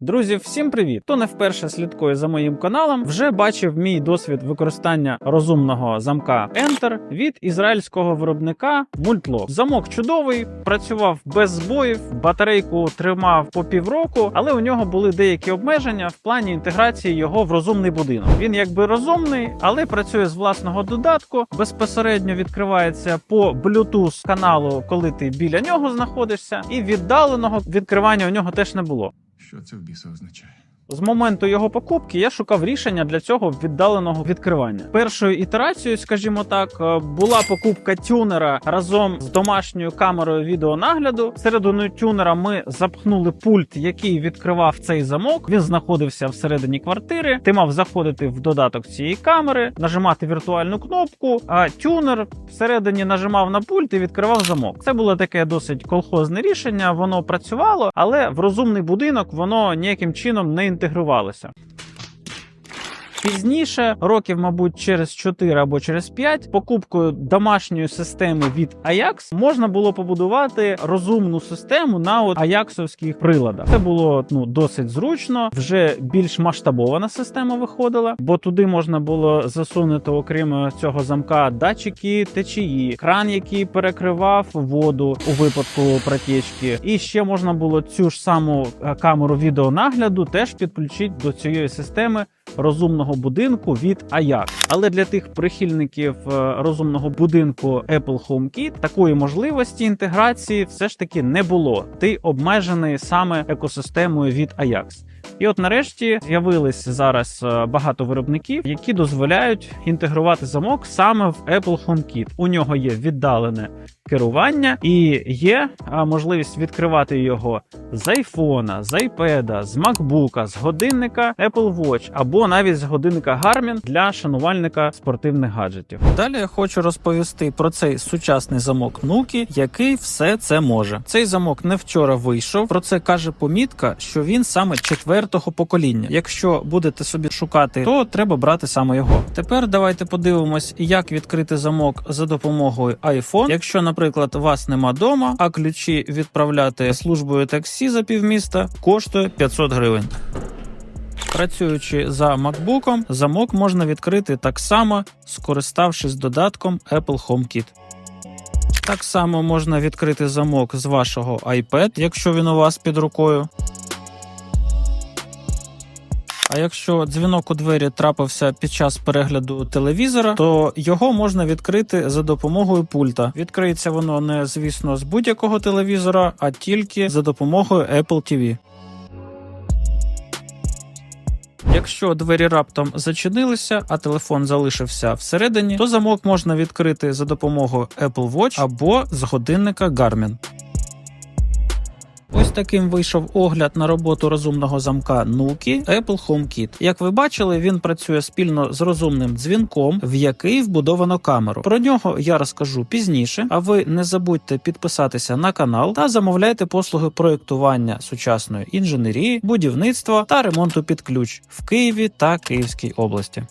Друзі, всім привіт! Хто не вперше слідкує за моїм каналом, вже бачив мій досвід використання розумного замка Enter від ізраїльського виробника Multlock. Замок чудовий, працював без збоїв, батарейку тримав по півроку, але у нього були деякі обмеження в плані інтеграції його в розумний будинок. Він якби розумний, але працює з власного додатку. Безпосередньо відкривається по Bluetooth каналу, коли ти біля нього знаходишся, і віддаленого відкривання у нього теж не було. Що це в біса означає? З моменту його покупки я шукав рішення для цього віддаленого відкривання. Першою ітерацією, скажімо так, е, була покупка тюнера разом з домашньою камерою відеонагляду. Всередину тюнера ми запхнули пульт, який відкривав цей замок. Він знаходився всередині квартири. Ти мав заходити в додаток цієї камери, нажимати віртуальну кнопку. А тюнер всередині нажимав на пульт і відкривав замок. Це було таке досить колхозне рішення. Воно працювало, але в розумний будинок воно ніяким чином не інтегрувалося. Пізніше, років, мабуть, через 4 або через 5, покупкою домашньої системи від Ajax можна було побудувати розумну систему на аяксовських приладах. Це було ну досить зручно. Вже більш масштабована система виходила, бо туди можна було засунути, окрім цього замка, датчики течії, кран, який перекривав воду у випадку протічки. І ще можна було цю ж саму е, камеру відеонагляду теж підключити до цієї системи розумного будинку від Ajax. Але для тих прихильників е, розумного будинку Apple HomeKit такої можливості інтеграції все ж таки не було. Ти обмежений саме екосистемою від Ajax. І от нарешті з'явились зараз е, багато виробників, які дозволяють інтегрувати замок саме в Apple HomeKit. У нього є віддалене керування і є можливість відкривати його з айфона, з айпеда, з макбука, з годинника Apple Watch або навіть з годинника Garmin для шанувальника спортивних гаджетів. Далі я хочу розповісти про цей сучасний замок Nuki, який все це може. Цей замок не вчора вийшов. Про це каже помітка, що він саме четвертого покоління. Якщо будете собі шукати, то треба брати саме його. Тепер давайте подивимось, як відкрити замок за допомогою iPhone. Якщо, наприклад, вас нема дома, а ключі відправляти службою таксі за півміста коштує 500 гривень. Працюючи за MacBook, замок можна відкрити так само, скориставшись додатком Apple HomeKit. Так само можна відкрити замок з вашого iPad, якщо він у вас під рукою. А якщо дзвінок у двері трапився під час перегляду телевізора, то його можна відкрити за допомогою пульта. Відкриється воно не звісно з будь-якого телевізора, а тільки за допомогою Apple TV. Якщо двері раптом зачинилися, а телефон залишився всередині, то замок можна відкрити за допомогою Apple Watch або з годинника Garmin. Таким вийшов огляд на роботу розумного замка Nuki Apple HomeKit. Як ви бачили, він працює спільно з розумним дзвінком, в який вбудовано камеру. Про нього я розкажу пізніше. А ви не забудьте підписатися на канал та замовляйте послуги проєктування сучасної інженерії, будівництва та ремонту під ключ в Києві та Київській області.